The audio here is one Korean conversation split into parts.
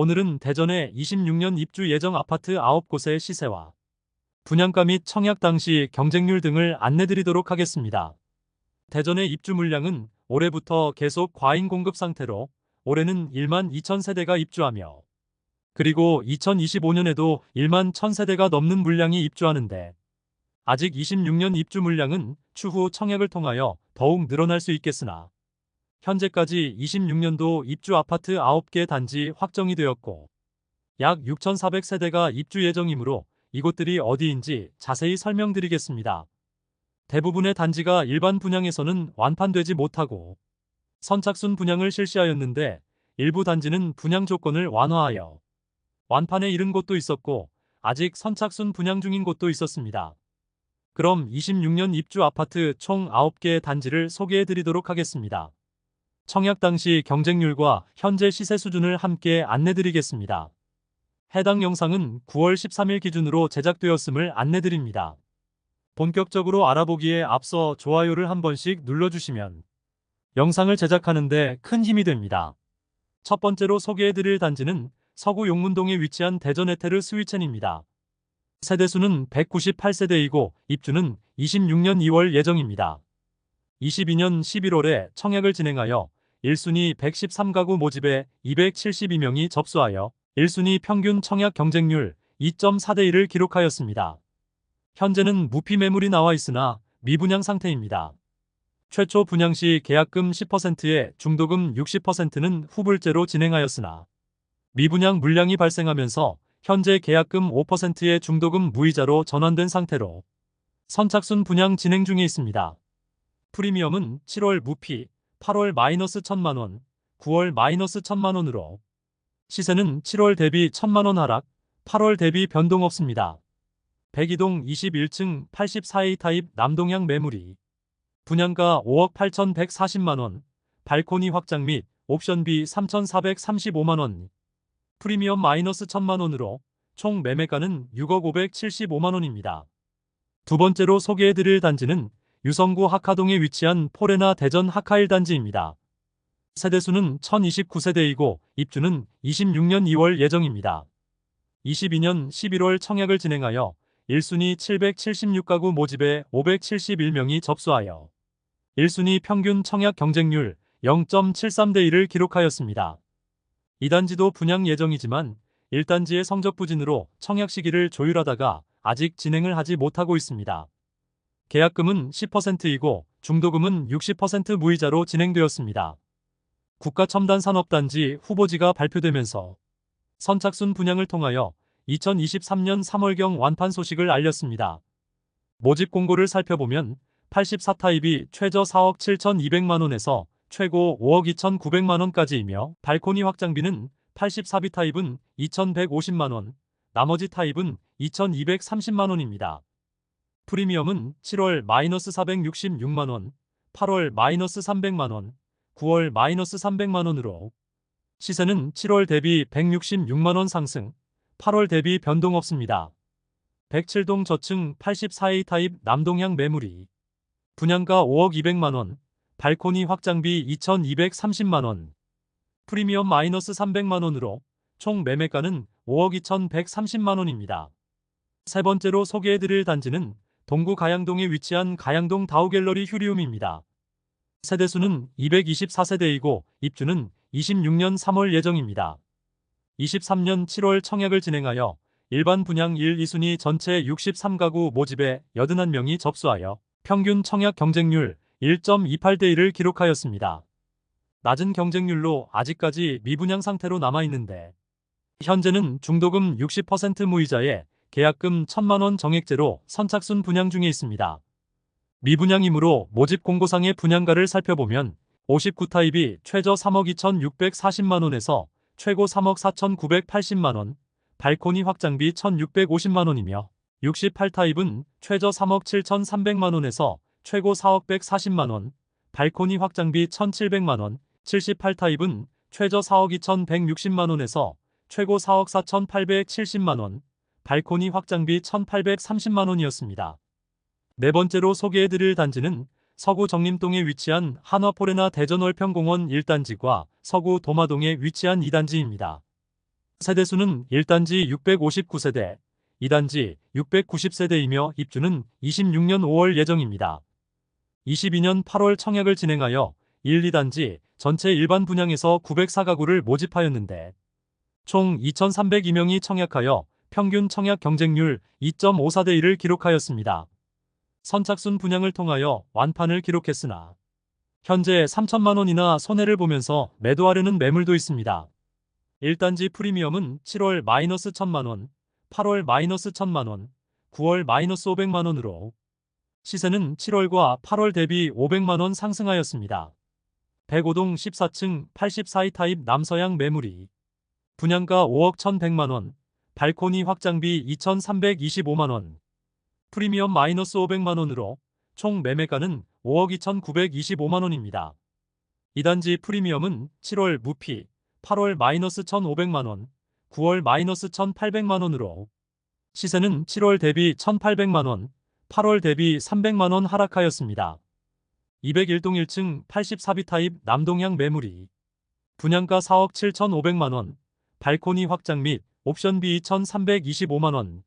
오늘은 대전의 26년 입주 예정 아파트 9곳의 시세와 분양가 및 청약 당시 경쟁률 등을 안내드리도록 하겠습니다. 대전의 입주 물량은 올해부터 계속 과잉 공급 상태로 올해는 1만 2천 세대가 입주하며 그리고 2025년에도 1만 1천 세대가 넘는 물량이 입주하는데 아직 26년 입주 물량은 추후 청약을 통하여 더욱 늘어날 수 있겠으나 현재까지 26년도 입주 아파트 9개 단지 확정이 되었고 약 6,400세대가 입주 예정이므로 이곳들이 어디인지 자세히 설명드리겠습니다. 대부분의 단지가 일반 분양에서는 완판되지 못하고 선착순 분양을 실시하였는데 일부 단지는 분양 조건을 완화하여 완판에 이른 곳도 있었고 아직 선착순 분양 중인 곳도 있었습니다. 그럼 26년 입주 아파트 총 9개 단지를 소개해 드리도록 하겠습니다. 청약 당시 경쟁률과 현재 시세 수준을 함께 안내 드리겠습니다. 해당 영상은 9월 13일 기준으로 제작되었음을 안내 드립니다. 본격적으로 알아보기에 앞서 좋아요를 한 번씩 눌러주시면 영상을 제작하는데 큰 힘이 됩니다. 첫 번째로 소개해 드릴 단지는 서구 용문동에 위치한 대전 에테르 스위첸입니다. 세대수는 198세대이고 입주는 26년 2월 예정입니다. 22년 11월에 청약을 진행하여 1순위 113가구 모집에 272명이 접수하여 1순위 평균 청약 경쟁률 2.4대 1을 기록하였습니다. 현재는 무피 매물이 나와 있으나 미분양 상태입니다. 최초 분양 시 계약금 10%에 중도금 60%는 후불제로 진행하였으나 미분양 물량이 발생하면서 현재 계약금 5%의 중도금 무이자로 전환된 상태로 선착순 분양 진행 중에 있습니다. 프리미엄은 7월 무피, 8월 마이너스 1천만원, 9월 마이너스 1천만원으로 시세는 7월 대비 1천만원 하락, 8월 대비 변동 없습니다. 백이동 21층 84A 타입 남동향 매물이 분양가 5억 8,140만원, 발코니 확장 및 옵션비 3,435만원, 프리미엄 마이너스 1천만원으로 총 매매가는 6억 575만원입니다. 두 번째로 소개해드릴 단지는 유성구 하카동에 위치한 포레나 대전 하카일 단지입니다. 세대수는 1029세대이고 입주는 26년 2월 예정입니다. 22년 11월 청약을 진행하여 1순위 776가구 모집에 571명이 접수하여 1순위 평균 청약 경쟁률 0.73대 1을 기록하였습니다. 이 단지도 분양 예정이지만 1단지의 성적 부진으로 청약 시기를 조율하다가 아직 진행을 하지 못하고 있습니다. 계약금은 10%이고 중도금은 60% 무이자로 진행되었습니다. 국가첨단산업단지 후보지가 발표되면서 선착순 분양을 통하여 2023년 3월경 완판 소식을 알렸습니다. 모집 공고를 살펴보면 84타입이 최저 4억 7,200만원에서 최고 5억 2,900만원까지이며 발코니 확장비는 84비 타입은 2,150만원, 나머지 타입은 2,230만원입니다. 프리미엄은 7월 마이너스 466만원, 8월 마이너스 300만원, 9월 마이너스 300만원으로 시세는 7월 대비 166만원 상승, 8월 대비 변동 없습니다. 107동 저층 84A 타입 남동향 매물이 분양가 5억 200만원, 발코니 확장비 2,230만원, 프리미엄 마이너스 300만원으로 총 매매가는 5억 2,130만원입니다. 세 번째로 소개해드릴 단지는 동구 가양동에 위치한 가양동 다우갤러리 휴리움입니다. 세대수는 224세대이고 입주는 26년 3월 예정입니다. 23년 7월 청약을 진행하여 일반 분양 1, 2순위 전체 63가구 모집에 81명이 접수하여 평균 청약 경쟁률 1.28대 1을 기록하였습니다. 낮은 경쟁률로 아직까지 미분양 상태로 남아있는데 현재는 중도금 60% 무이자에 계약금 1천만원 정액제로 선착순 분양 중에 있습니다. 미분양이므로 모집 공고상의 분양가를 살펴보면 59타입이 최저 3억 2,640만원에서 최고 3억 4,980만원, 발코니 확장비 1,650만원이며 68타입은 최저 3억 7,300만원에서 최고 4억 140만원, 발코니 확장비 1,700만원, 78타입은 최저 4억 2,160만원에서 최고 4억 4,870만원, 발코니 확장비 1,830만원이었습니다. 네 번째로 소개해드릴 단지는 서구 정림동에 위치한 한화포레나 대전월평공원 1단지과 서구 도마동에 위치한 2단지입니다. 세대수는 1단지 659세대, 2단지 690세대이며 입주는 26년 5월 예정입니다. 22년 8월 청약을 진행하여 1, 2단지 전체 일반 분양에서 904가구를 모집하였는데 총 2,302명이 청약하여 평균 청약 경쟁률 2.54대 1을 기록하였습니다. 선착순 분양을 통하여 완판을 기록했으나 현재 3천만 원이나 손해를 보면서 매도하려는 매물도 있습니다. 1단지 프리미엄은 7월 마이너스 1천만 원, 8월 마이너스 1천만 원, 9월 마이너스 500만 원으로 시세는 7월과 8월 대비 500만 원 상승하였습니다. 105동 14층 84이 타입 남서양 매물이 분양가 5억 1,100만 원, 발코니 확장비 2,325만 원, 프리미엄 마이너스 500만 원으로 총 매매가는 5억 2,925만 원입니다. 2단지 프리미엄은 7월 무피, 8월 마이너스 1,500만 원, 9월 마이너스 1,800만 원으로 시세는 7월 대비 1,800만 원, 8월 대비 300만 원 하락하였습니다. 201동 1층 84비 타입 남동향 매물이 분양가 4억 7,500만 원, 발코니 확장 및 옵션비 2,325만 원,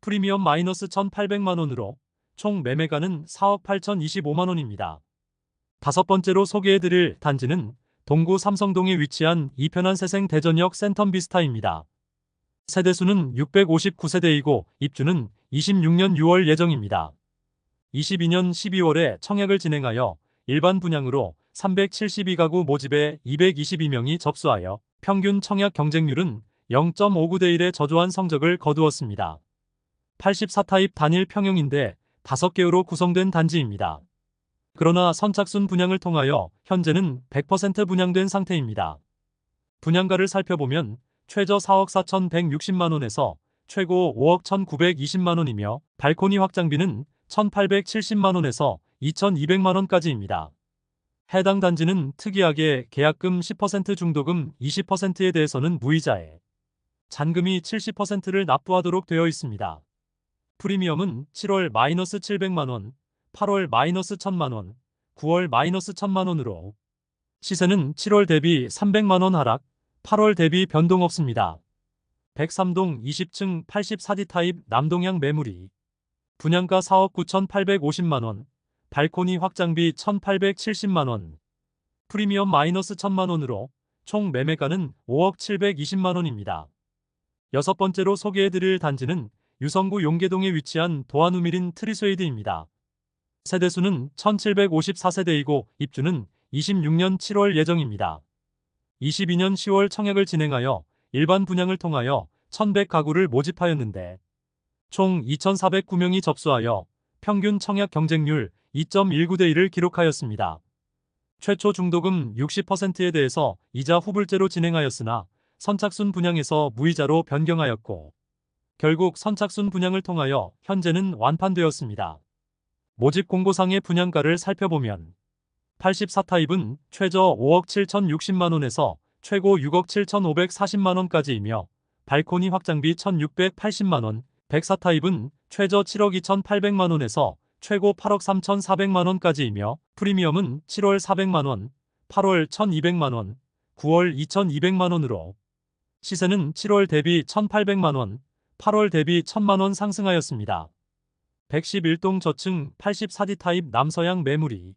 프리미엄 마이너스 1,800만 원으로 총 매매가는 4억 8,025만 원입니다. 다섯 번째로 소개해드릴 단지는 동구 삼성동에 위치한 이편한 세생 대전역 센텀비스타입니다. 세대수는 659세대이고 입주는 26년 6월 예정입니다. 22년 12월에 청약을 진행하여 일반 분양으로 372가구 모집에 222명이 접수하여 평균 청약 경쟁률은 0.59대 1의 저조한 성적을 거두었습니다. 84타입 단일 평형인데 5개로 구성된 단지입니다. 그러나 선착순 분양을 통하여 현재는 100% 분양된 상태입니다. 분양가를 살펴보면 최저 4억 4,160만원에서 최고 5억 1,920만원이며 발코니 확장비는 1,870만원에서 2,200만원까지입니다. 해당 단지는 특이하게 계약금 10% 중도금 20%에 대해서는 무이자에 잔금이 70%를 납부하도록 되어 있습니다. 프리미엄은 7월 마이너스 700만원, 8월 마이너스 1000만원, 9월 마이너스 1000만원으로 시세는 7월 대비 300만원 하락, 8월 대비 변동 없습니다. 103동 20층 84D 타입 남동향 매물이 분양가 4억 9,850만원, 발코니 확장비 1,870만원, 프리미엄 마이너스 1,000만원으로 총 매매가는 5억 720만원입니다. 여섯 번째로 소개해드릴 단지는 유성구 용계동에 위치한 도안우미린 트리스웨이드입니다. 세대수는 1754세대이고 입주는 26년 7월 예정입니다. 22년 10월 청약을 진행하여 일반 분양을 통하여 1100가구를 모집하였는데 총 2409명이 접수하여 평균 청약 경쟁률 2.19대 1을 기록하였습니다. 최초 중도금 60%에 대해서 이자 후불제로 진행하였으나 선착순 분양에서 무이자로 변경하였고 결국 선착순 분양을 통하여 현재는 완판되었습니다. 모집 공고상의 분양가를 살펴보면 84타입은 최저 5억 7,060만원에서 최고 6억 7,540만원까지이며 발코니 확장비 1,680만원, 104타입은 최저 7억 2,800만원에서 최고 8억 3,400만원까지이며 프리미엄은 7월 400만원, 8월 1,200만원, 9월 2,200만원으로 시세는 7월 대비 1,800만원, 8월 대비 1,000만원 상승하였습니다. 111동 저층 84D 타입 남서양 매물이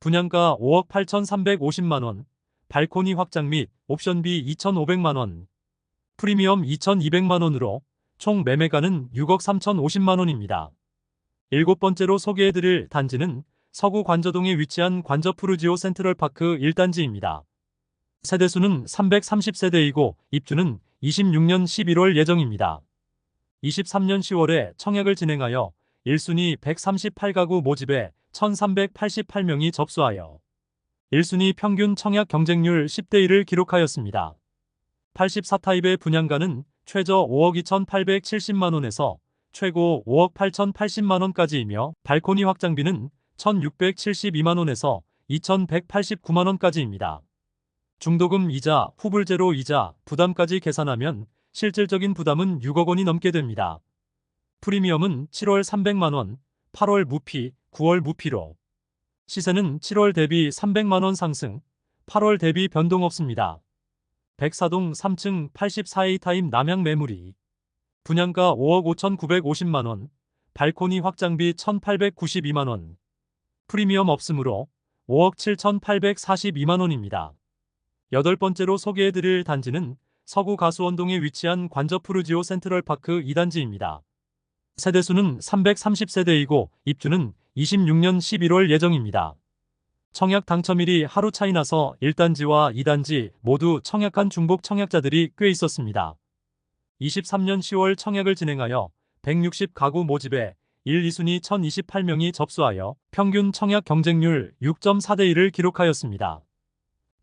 분양가 5억 8,350만원, 발코니 확장 및 옵션비 2,500만원, 프리미엄 2,200만원으로 총 매매가는 6억 3,050만원입니다. 일곱 번째로 소개해드릴 단지는 서구 관저동에 위치한 관저 푸르지오 센트럴파크 1단지입니다. 세대수는 330세대이고 입주는 26년 11월 예정입니다. 23년 10월에 청약을 진행하여 1순위 138가구 모집에 1388명이 접수하여 1순위 평균 청약 경쟁률 10대 1을 기록하였습니다. 84타입의 분양가는 최저 5억 2,870만원에서 최고 5억 8,080만원까지이며 발코니 확장비는 1,672만원에서 2,189만원까지입니다. 중도금 이자, 후불제로 이자, 부담까지 계산하면 실질적인 부담은 6억 원이 넘게 됩니다. 프리미엄은 7월 300만 원, 8월 무피, 9월 무피로 시세는 7월 대비 300만 원 상승, 8월 대비 변동 없습니다. 백사동 3층 84A 타임 남양 매물이 분양가 5억 5,950만 원, 발코니 확장비 1,892만 원, 프리미엄 없으므로 5억 7,842만 원입니다. 여덟 번째로 소개해드릴 단지는 서구 가수원동에 위치한 관저푸르지오 센트럴파크 2단지입니다. 세대수는 330세대이고 입주는 26년 11월 예정입니다. 청약 당첨일이 하루 차이 나서 1단지와 2단지 모두 청약한 중복 청약자들이 꽤 있었습니다. 23년 10월 청약을 진행하여 160가구 모집에 1, 2순위 1028명이 접수하여 평균 청약 경쟁률 6.4대 1을 기록하였습니다.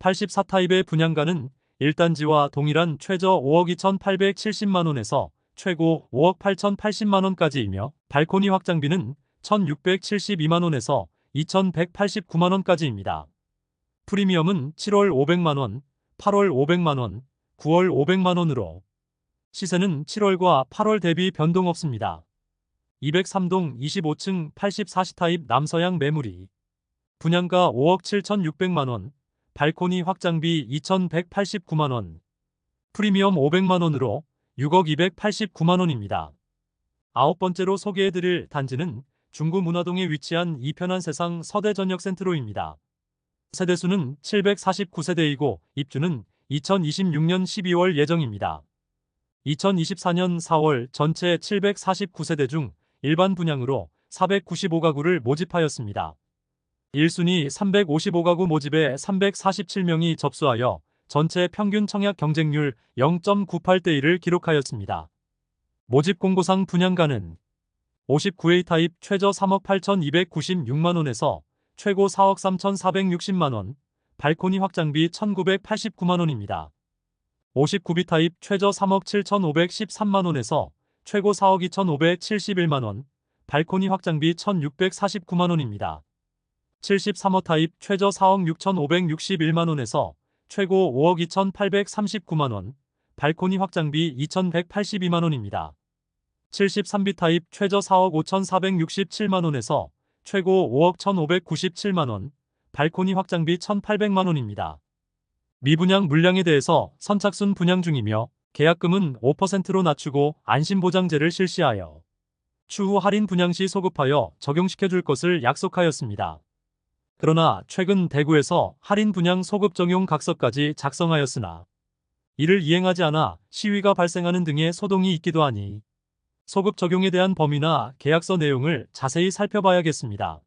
84타입의 분양가는 1단지와 동일한 최저 5억 2,870만원에서 최고 5억 8,080만원까지이며 발코니 확장비는 1,672만원에서 2,189만원까지입니다. 프리미엄은 7월 500만원, 8월 500만원, 9월 500만원으로 시세는 7월과 8월 대비 변동 없습니다. 203동 25층 80-40 타입 남서양 매물이 분양가 5억 7,600만원, 발코니 확장비 2,189만원, 프리미엄 500만원으로 6억 289만원입니다. 아홉 번째로 소개해드릴 단지는 중구 문화동에 위치한 이편한 세상 서대전역센트로입니다. 세대수는 749세대이고 입주는 2026년 12월 예정입니다. 2024년 4월 전체 749세대 중 일반 분양으로 495가구를 모집하였습니다. 1순위 355가구 모집에 347명이 접수하여 전체 평균 청약 경쟁률 0.98대 1을 기록하였습니다. 모집 공고상 분양가는 59A 타입 최저 3억 8,296만원에서 최고 4억 3,460만원, 발코니 확장비 1,989만원입니다. 59B 타입 최저 3억 7,513만원에서 최고 4억 2,571만원, 발코니 확장비 1,649만원입니다. 73호 타입 최저 4억 6,561만원에서 최고 5억 2,839만원, 발코니 확장비 2,182만원입니다. 73B 타입 최저 4억 5,467만원에서 최고 5억 1,597만원, 발코니 확장비 1,800만원입니다. 미분양 물량에 대해서 선착순 분양 중이며 계약금은 5%로 낮추고 안심보장제를 실시하여 추후 할인 분양 시 소급하여 적용시켜 줄 것을 약속하였습니다. 그러나 최근 대구에서 할인 분양 소급 적용 각서까지 작성하였으나 이를 이행하지 않아 시위가 발생하는 등의 소동이 있기도 하니 소급 적용에 대한 범위나 계약서 내용을 자세히 살펴봐야겠습니다.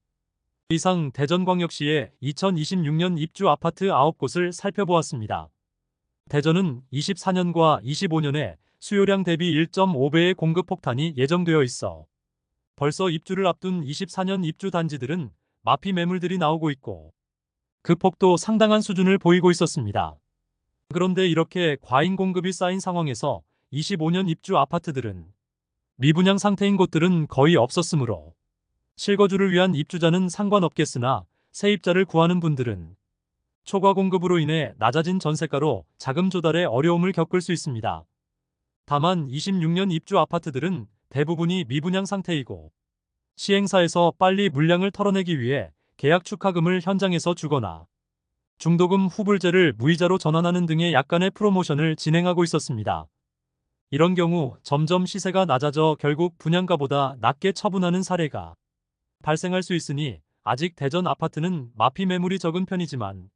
이상 대전광역시의 2026년 입주 아파트 9곳을 살펴보았습니다. 대전은 24년과 25년에 수요량 대비 1.5배의 공급 폭탄이 예정되어 있어 벌써 입주를 앞둔 24년 입주 단지들은 마피 매물들이 나오고 있고 그 폭도 상당한 수준을 보이고 있었습니다. 그런데 이렇게 과잉 공급이 쌓인 상황에서 25년 입주 아파트들은 미분양 상태인 곳들은 거의 없었으므로 실거주를 위한 입주자는 상관없겠으나 세입자를 구하는 분들은 초과 공급으로 인해 낮아진 전세가로 자금 조달에 어려움을 겪을 수 있습니다. 다만 26년 입주 아파트들은 대부분이 미분양 상태이고 시행사에서 빨리 물량을 털어내기 위해 계약 축하금을 현장에서 주거나 중도금 후불제를 무이자로 전환하는 등의 약간의 프로모션을 진행하고 있었습니다. 이런 경우 점점 시세가 낮아져 결국 분양가보다 낮게 처분하는 사례가 발생할 수 있으니 아직 대전 아파트는 마피 매물이 적은 편이지만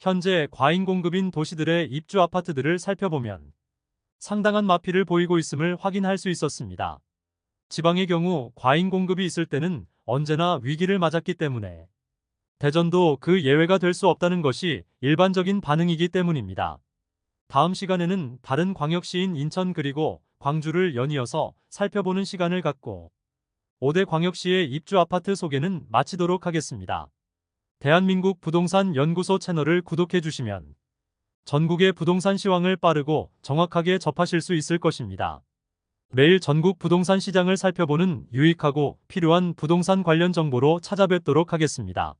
현재 과잉 공급인 도시들의 입주 아파트들을 살펴보면 상당한 마피를 보이고 있음을 확인할 수 있었습니다. 지방의 경우 과잉 공급이 있을 때는 언제나 위기를 맞았기 때문에 대전도 그 예외가 될 수 없다는 것이 일반적인 반응이기 때문입니다. 다음 시간에는 다른 광역시인 인천 그리고 광주를 연이어서 살펴보는 시간을 갖고 5대 광역시의 입주 아파트 소개는 마치도록 하겠습니다. 대한민국 부동산 연구소 채널을 구독해 주시면 전국의 부동산 시황을 빠르고 정확하게 접하실 수 있을 것입니다. 매일 전국 부동산 시장을 살펴보는 유익하고 필요한 부동산 관련 정보로 찾아뵙도록 하겠습니다.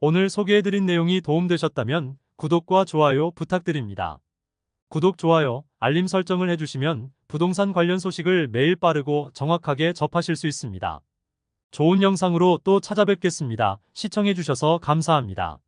오늘 소개해드린 내용이 도움되셨다면 구독과 좋아요 부탁드립니다. 구독, 좋아요, 알림 설정을 해주시면 부동산 관련 소식을 매일 빠르고 정확하게 접하실 수 있습니다. 좋은 영상으로 또 찾아뵙겠습니다. 시청해주셔서 감사합니다.